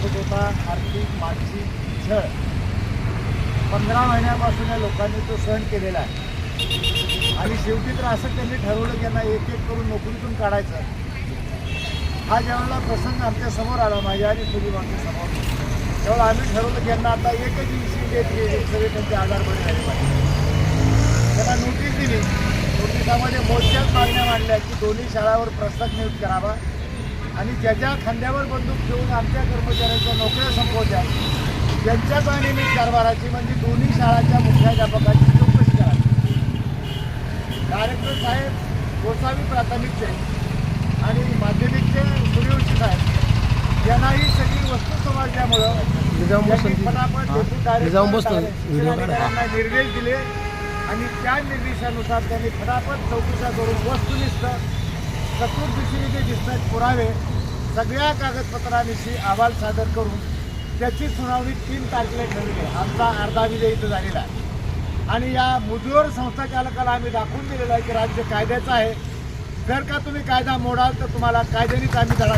दाखवत होता आर्थिक मानसिक झळ. पंधरा महिन्यापासून या लोकांनी तो सहन केलेला आहे. आणि शेवटी तर असं त्यांनी ठरवलं की यांना एक एक करून नोकरीतून काढायचं. हा ज्यावेळेला प्रसंग आमच्यासमोर आला माझ्या आणि तुझी मागच्या समोर त्यावेळेला आम्ही ठरवलं की यांना आता एकच दिवशी सगळे त्यांचे आजार बरे झाले पाहिजे. त्यांना नोटीस दिली. नोटिसामध्ये मोर्चाच मागण्या मांडल्या की दोन्ही शाळावर प्रस्ताव नियुक्त करावा. आणि ज्याच्या खांद्यावर बंदूक ठेवून आमच्या कर्मचाऱ्यांच्या नोकऱ्या संपवत्या त्यांच्याच अनियमित कारभाराची म्हणजे दोन्ही शाळांच्या मुख्याध्यापकाची चौकशी करावी. डायरेक्टर साहेब गोसावी प्राथमिकचे आणि माध्यमिकचे सूर्यवंशी साहेब यांना ही. सगळी वस्तू समजल्यामुळं मी निर्देश दिले आणि त्या निर्देशानुसार त्यांनी फटाफट चौकशा करून वस्तुनिष्ठ चतुर्दिशीने जे दिसतात पुरावे सगळ्या कागदपत्रांविषयी अहवाल सादर करून त्याची सुनावणी तीन तारखेला ठरली आहे. आमचा अर्धा विजय इथं झालेला आहे. आणि या मुजोर संस्था चालकाला आम्ही दाखवून दिलेलं आहे की राज्य कायद्याचं आहे. जर का तुम्ही कायदा मोडाल तर तुम्हाला कायद्यानेच आम्ही धडा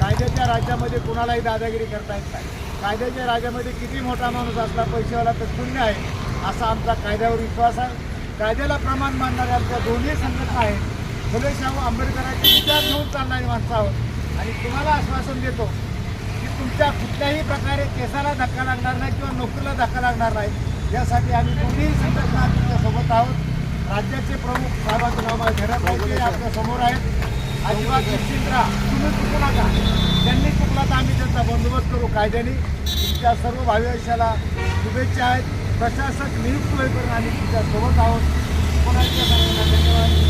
कायद्याच्या राज्यामध्ये कुणालाही दादागिरी करता येत नाही. कायद्याच्या राज्यामध्ये किती मोठा माणूस असला पैसेवाला तर शून्य आहे असा आमचा कायद्यावर विश्वास आहे. कायद्याला प्रमाण मानणाऱ्या आमच्या दोन्ही संघटना आहेत. फुले शाहू आंबेडकरांचे विचार घेऊन चालणारी माणसं आहोत आणि तुम्हाला आश्वासन देतो की तुमच्या कुठल्याही प्रकारे केसाला धक्का लागणार नाही किंवा नोकरीला धक्का लागणार नाही. यासाठी आम्ही दोन्ही संघटना तुमच्यासोबत आहोत. राज्याचे प्रमुख साहेबांचं नाव मला घेण्यात आपल्यासमोर आपल्यासमोर आहेत. अजिबात निश्चिंत राहा. तुम्ही चुकू नका त्यांनी चुकला तर आम्ही त्यांचा बंदोबस्त करू कायद्याने. तुमच्या सर्व भावी शुभेच्छा आहेत. प्रशासक नियुक्त होईपर्यंत आम्ही तुमच्यासोबत आहोत. कोणाच्या